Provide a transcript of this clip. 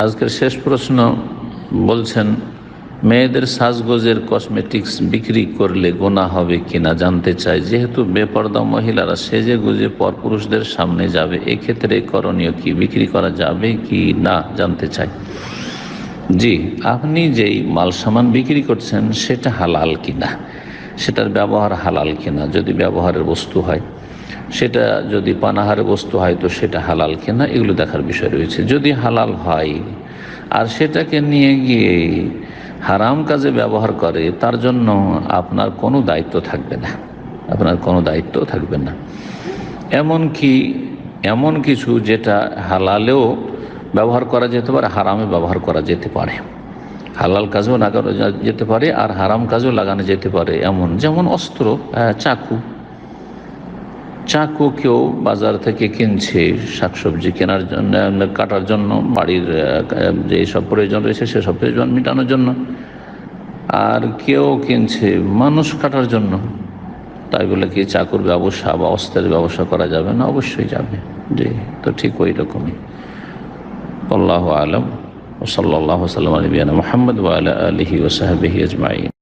আজকের শেষ প্রশ্ন বলছেন, মেয়েদের সাজগোজের কসমেটিক্স বিক্রি করলে গোনা হবে কিনা জানতে চাই। যেহেতু বেপর্দা মহিলারা সেজে গুজে পরপুরুষদের সামনে যাবে, এক্ষেত্রে করণীয় কি? বিক্রি করা যাবে কি না জানতে চাই। জি, আপনি যেই মাল সামান বিক্রি করছেন, সেটা হালাল কিনা? সেটার ব্যবহার হালাল কিনা? যদি ব্যবহারের বস্তু হয়। সেটা যদি পানাহার বস্তু হয় তো সেটা হালাল কিনা, এগুলো দেখার বিষয় রয়েছে। যদি হালাল হয় আর সেটাকে নিয়ে গিয়ে হারাম কাজে ব্যবহার করে, তার জন্য আপনার কোনো দায়িত্ব থাকবে না। আপনার কোনো দায়িত্ব থাকবে না। এমন কি এমন কিছু যেটা হালালেও ব্যবহার করা যেতে পারে, হারামে ব্যবহার করা যেতে পারে। হালাল কাজেও লাগানো যেতে পারে আর হারাম কাজেও লাগানো যেতে পারে এমন, যেমন অস্ত্র চাকু। চাকু কেউ বাজার থেকে কিনছে শাকসবজি কেনার জন্য, কাটার জন্য, বাড়ির যে সব প্রয়োজন রয়েছে সেসব প্রয়োজন মেটানোর জন্য। আর কেউ কিনছে মানুষ কাটার জন্য। তাই বলে কি চাকুর ব্যবসা বা অস্ত্রের ব্যবসা করা যাবে না? অবশ্যই যাবে। জি, তো ঠিক ওই রকমই। আল্লাহ আলম। ওসল্লাহ সাল্লাম আলবিয়ানা মোহাম্মদ আলহি ওসাহাবিহি আজমাইন।